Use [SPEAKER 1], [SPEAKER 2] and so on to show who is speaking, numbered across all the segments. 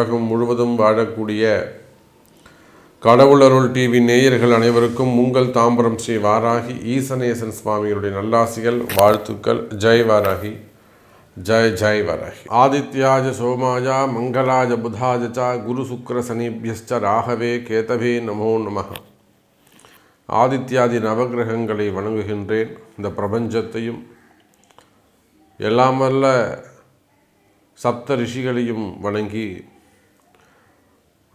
[SPEAKER 1] உலகம் முழுவதும் வாழக்கூடிய கடவுளருள் டிவி நேயர்கள் அனைவருக்கும் உங்கள் தாம்பரம் ஸ்ரீ வாராகி ஈசனேசன் சுவாமிகளுடைய நல்லாசிகள் வாழ்த்துக்கள். ஜெய் வாராகி. ஜெய் ஜெய் வாராகி. ஆதித்யாஜ சோமாஜா மங்களாஜ புதாஜ ச குரு சுக்கர சனிபியஸ்ச ராகவே கேதவே நமோ நம ஆதித்யாதி நவகிரகங்களை வணங்குகின்றேன். இந்த பிரபஞ்சத்தையும் எல்லாம் சப்த ரிஷிகளையும் வணங்கி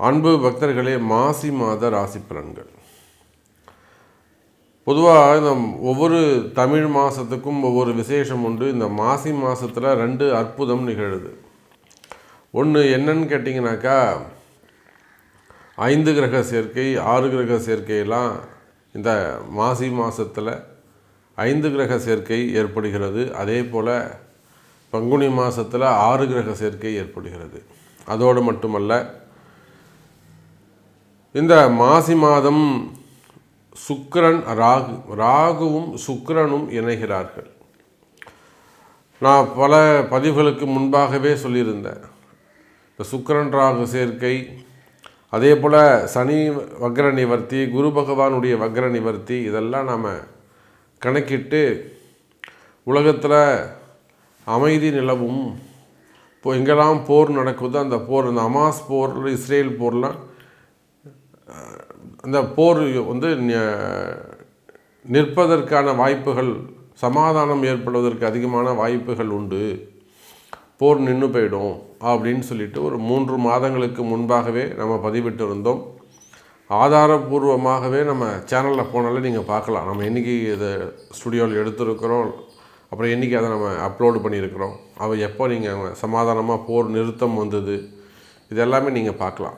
[SPEAKER 1] அன்பு பக்தர்களே மாசி மாத ராசி பலன்கள். பொதுவாக இந்த ஒவ்வொரு தமிழ் மாதத்துக்கும் ஒவ்வொரு விசேஷம் உண்டு. இந்த மாசி மாதத்தில் ரெண்டு அற்புதம் நிகழுது. ஒன்று என்னன்னு கேட்டிங்கனாக்கா ஐந்து கிரக சேர்க்கை ஆறு கிரக சேர்க்கையெல்லாம் இந்த மாசி மாதத்தில் ஐந்து கிரக சேர்க்கை ஏற்படுகிறது. அதே போல் பங்குனி மாதத்தில் ஆறு கிரக சேர்க்கை ஏற்படுகிறது. அதோடு மட்டுமல்ல இந்த மாசி மாதம் சுக்கரன் ராகு ராகுவும் சுக்கரனும் இணைகிறார்கள். நான் பல பதிவுகளுக்கு முன்பாகவே சொல்லியிருந்தேன். இந்த சுக்கரன் ராகு சேர்க்கை அதே போல் சனி வக்ர நிவர்த்தி குரு பகவானுடைய வக்ர நிவர்த்தி இதெல்லாம் நாம் கணக்கிட்டு உலகத்தில் அமைதி நிலவும் இப்போ எங்கெல்லாம் போர் நடக்குதோ அந்த போர் அந்த அமாஸ் போர் இஸ்ரேல் போர்லாம் அந்த போர் வந்து நிற்பதற்கான வாய்ப்புகள் சமாதானம் ஏற்படுவதற்கு அதிகமான வாய்ப்புகள் உண்டு. போர் நின்று போயிடும் அப்படின்னு சொல்லிட்டு ஒரு மூன்று மாதங்களுக்கு முன்பாகவே நம்ம பதிவிட்டு இருந்தோம் ஆதாரபூர்வமாகவே நம்ம சேனலில் போனாலே நீங்கள் பார்க்கலாம். நம்ம என்றைக்கு இதை ஸ்டுடியோவில் எடுத்திருக்கிறோம் அப்புறம் என்றைக்கு அதை நம்ம அப்லோடு பண்ணியிருக்கிறோம் அவள் எப்போ நீங்கள் சமாதானமாக போர் நிறுத்தம் வந்தது இது எல்லாமே நீங்கள் பார்க்கலாம்.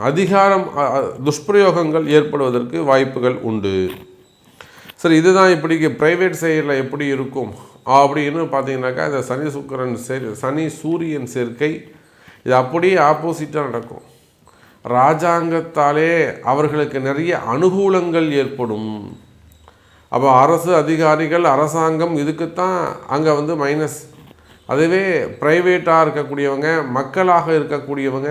[SPEAKER 1] அதிகாரம் துஷ்பிரயோகங்கள் ஏற்படுவதற்கு வாய்ப்புகள் உண்டு. சரி இதுதான் இப்படி ப்ரைவேட் செயலில் எப்படி இருக்கும்? அப்படின்னு பார்த்தீங்கன்னாக்கா இந்த சனி சுக்கரன் சேர் சனி சூரியன் சேர்க்கை இது அப்படியே ஆப்போசிட்டாக நடக்கும். ராஜாங்கத்தாலே அவர்களுக்கு நிறைய அனுகூலங்கள் ஏற்படும். அப்போ அரசு அதிகாரிகள் அரசாங்கம் இதுக்குத்தான் அங்கே வந்து மைனஸ் அதுவே ப்ரைவேட்டாக இருக்கக்கூடியவங்க மக்களாக இருக்கக்கூடியவங்க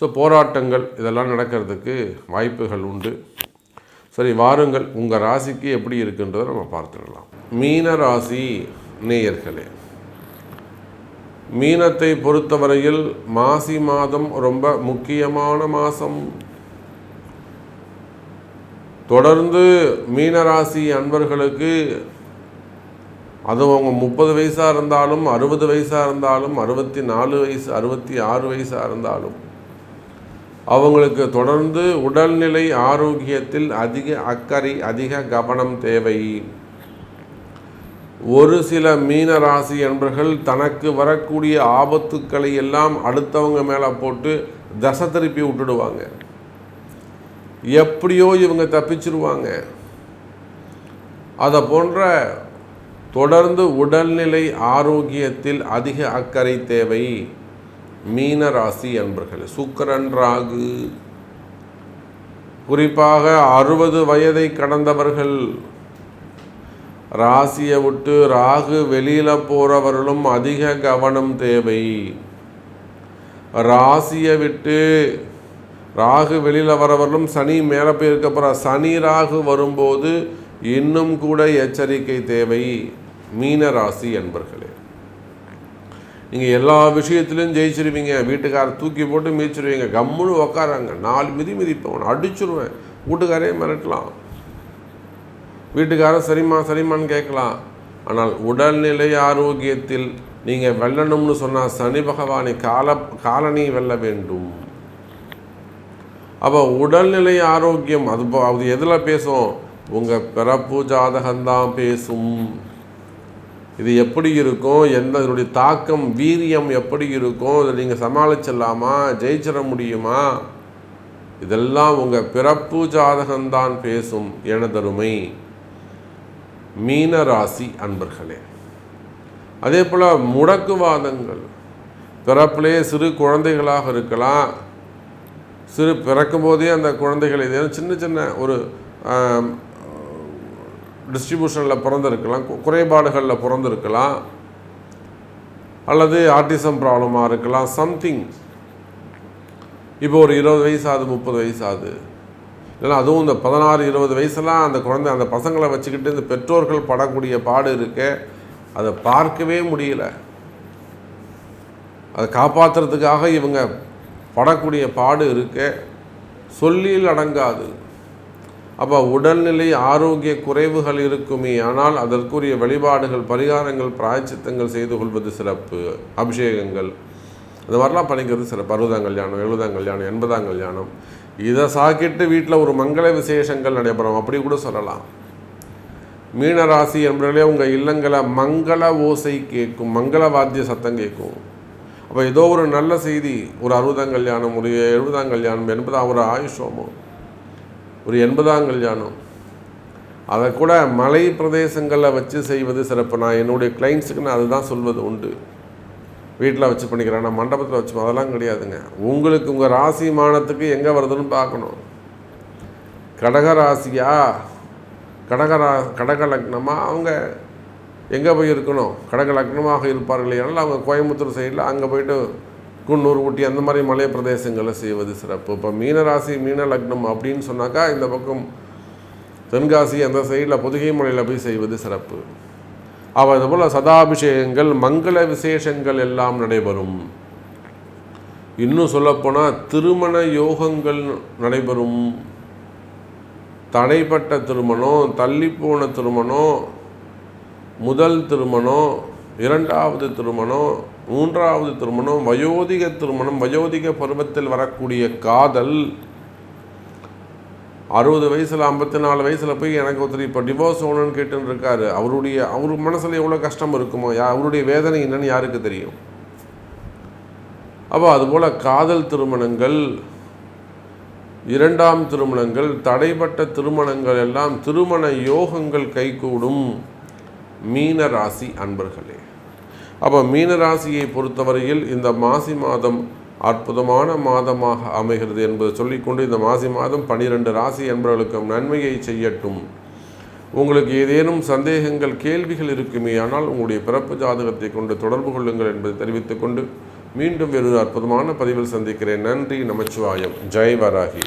[SPEAKER 1] ஸோ போராட்டங்கள் இதெல்லாம் நடக்கிறதுக்கு வாய்ப்புகள் உண்டு. சரி வாருங்கள் உங்கள் ராசிக்கு எப்படி இருக்குன்றதை நம்ம பார்த்துடலாம். மீன ராசி நேயர்களே மீனத்தை பொறுத்தவரையில் மாசி மாதம் ரொம்ப முக்கியமான மாதம் தொடர்ந்து மீனராசி அன்பர்களுக்கு அதுவும் அவங்க முப்பது வயசாக இருந்தாலும் அறுபது வயசாக இருந்தாலும் அறுபத்தி நாலு வயசு அறுபத்தி ஆறு வயசாக இருந்தாலும் அவங்களுக்கு தொடர்ந்து உடல்நிலை ஆரோக்கியத்தில் அதிக அக்கறை அதிக கவனம் தேவை. ஒரு சில மீன ராசி என்பர்கள் தனக்கு வரக்கூடிய ஆபத்துக்களை எல்லாம் அடுத்தவங்க மேலே போட்டு தசை திருப்பி விட்டுடுவாங்க. எப்படியோ இவங்க தப்பிச்சிருவாங்க. அதை போன்ற தொடர்ந்து உடல்நிலை ஆரோக்கியத்தில் அதிக அக்கறை தேவை. மீன ராசி அன்பர்களே சுக்கரன் ராகு. குறிப்பாக அறுபது வயதை கடந்தவர்கள் ராசியை விட்டு ராகு வெளியில் போகிறவர்களும் அதிக கவனம் தேவை. ராசியை விட்டு ராகு வெளியில் வரவர்களும் சனி மேலே போயிருக்க. போகிற சனி ராகு வரும்போது இன்னும் கூட எச்சரிக்கை தேவை. மீன ராசி என்பர்களே நீங்கள் எல்லா விஷயத்துலையும் ஜெயிச்சிருவீங்க. வீட்டுக்காரர் தூக்கி போட்டு மிதிச்சிருவீங்க கம்முன்னு உக்காராங்க. நாலு மிதி மிதிப்பேன். அடிச்சிருவேன். வீட்டுக்காரே மிரட்டலாம். வீட்டுக்காரன் சரிம்மா சரிம்மான்னு கேட்கலாம். ஆனால் உடல்நிலை ஆரோக்கியத்தில் நீங்கள் வெல்லணும்னு சொன்னால் சனி பகவானை கால காலனி வெல்ல வேண்டும். அப்போ உடல்நிலை ஆரோக்கியம் அது அது எதில் பேசும்? உங்கள் பிறப்பு ஜாதகம்தான் பேசும். இது எப்படி இருக்கும்? எந்த இதனுடைய தாக்கம் வீரியம் எப்படி இருக்கும்? இதை நீங்கள் சமாளிச்சிடலாமா? ஜெயிச்சிட முடியுமா? இதெல்லாம் உங்கள் பிறப்பு ஜாதகம்தான் பேசும் எனதருமை மீன ராசி அன்பர்களே. அதே போல் முடக்குவாதங்கள். பிறப்பிலே சிறு குழந்தைகளாக இருக்கலாம். சிறு பிறக்கும் போதே அந்த குழந்தைகள் ஏதேனும் சின்ன சின்ன ஒரு டிஸ்ட்ரிபியூஷனில் பிறந்திருக்கலாம் குறைபாடுகளில் பிறந்திருக்கலாம் அல்லது ஆர்டிசம் ப்ராப்ளமாக இருக்கலாம் சம்திங் இப்போ ஒரு இருபது வயசு ஆகுது முப்பது வயசு ஆகுது இல்லைன்னா அதுவும் இந்த பதினாறு இருபது வயசுலாம் அந்த குழந்தை அந்த பசங்களை வச்சுக்கிட்டு இந்த பெற்றோர்கள் படக்கூடிய பாடு இருக்கே அதை பார்க்கவே முடியல. அதை காப்பாற்றுறதுக்காக இவங்க படக்கூடிய பாடு இருக்கே சொல்லியில் அடங்காது. அப்போ உடல்நிலை ஆரோக்கிய குறைவுகள் இருக்குமே. ஆனால் அதற்குரிய வழிபாடுகள் பரிகாரங்கள் பிராய்ச்சித்தங்கள் செய்து கொள்வது சிறப்பு. அபிஷேகங்கள். இந்த மாதிரிலாம் பண்ணிக்கிறது சிறப்பு. அறுபதாம் கல்யாணம் எழுபதாம் கல்யாணம் எண்பதாம் கல்யாணம். இதை சாக்கிட்டு வீட்டில் ஒரு மங்கள விசேஷங்கள் நடைபெறும். அப்படி கூட சொல்லலாம். மீனராசி என்பதிலே உங்கள் இல்லங்களை மங்கள ஓசை கேட்கும். மங்கள வாத்திய சத்தம் கேட்கும். அப்போ ஏதோ ஒரு நல்ல செய்தி. ஒரு அறுபதாம் கல்யாணம் ஒரு எழுபதாம் கல்யாணம் என்பதாக ஒரு ஆயுஷோமம் ஒரு எண்பதாம் கல்யாணம். அதை கூட மலை பிரதேசங்களில் வச்சு செய்வது சிறப்பு. நான் என்னுடைய கிளைண்ட்ஸுக்கு நான் அதுதான் சொல்வது உண்டு. வீட்டில் வச்சு பண்ணிக்கிறேன். நான் மண்டபத்தில் வச்சு அதெல்லாம் கிடையாதுங்க. உங்களுக்கு உங்கள் ராசி மானத்துக்கு எங்கே வருதுன்னு பார்க்கணும். கடக ராசியா? கடகரா கடக லக்னமாக அவங்க எங்கே போய் இருக்கணும்? கடக லக்னமாக இருப்பார்கள் ஏன்னால் அவங்க கோயம்புத்தூர் சைடில் அங்கே போயிட்டு குன்னூர் ஊட்டி அந்த மாதிரி மலை பிரதேசங்களில் செய்வது சிறப்பு. இப்போ மீனராசி மீன லக்னம் அப்படின்னு சொன்னாக்கா இந்த பக்கம் தென்காசி அந்த சைடில் பொதுகை மலையில் போய் செய்வது சிறப்பு. அவர் போல் சதாபிஷேகங்கள் மங்கள விசேஷங்கள் எல்லாம் நடைபெறும். இன்னும் சொல்லப்போனால் திருமண யோகங்கள் நடைபெறும். தடைப்பட்ட திருமணம் தள்ளிப்போன திருமணம் முதல் திருமணம் இரண்டாவது திருமணம் மூன்றாவது திருமணம் வயோதிக திருமணம் வயோதிக பருவத்தில் வரக்கூடிய காதல். அறுபது வயசில் ஐம்பத்தி நாலு வயசில் போய் எனக்கு ஒருத்தர் இப்போ டிவோர்ஸ் ஓணுன்னு கேட்டுன்னு இருக்காரு அவருடைய அவர் மனசில் எவ்வளோ கஷ்டம் இருக்குமோ யா அவருடைய வேதனை என்னன்னு யாருக்கு தெரியும்? அப்போ அதுபோல் காதல் திருமணங்கள் இரண்டாம் திருமணங்கள் தடைப்பட்ட திருமணங்கள் எல்லாம் திருமண யோகங்கள் கைகூடும் மீன ராசி அன்பர்களே. அப்போ மீன ராசியை பொறுத்தவரையில் இந்த மாசி மாதம் அற்புதமான மாதமாக அமைகிறது என்பதை சொல்லிக்கொண்டு இந்த மாசி மாதம் பனிரெண்டு ராசி என்பவர்களுக்கும் நன்மையை செய்யட்டும். உங்களுக்கு ஏதேனும் சந்தேகங்கள் கேள்விகள் இருக்குமே ஆனால் உங்களுடைய பிறப்பு ஜாதகத்தை கொண்டு தொடர்பு கொள்ளுங்கள் என்பதை தெரிவித்துக்கொண்டு மீண்டும் வேறு அற்புதமான பதிவில் சந்திக்கிறேன். நன்றி நமச்சிவாயம். ஜெய் வராகி.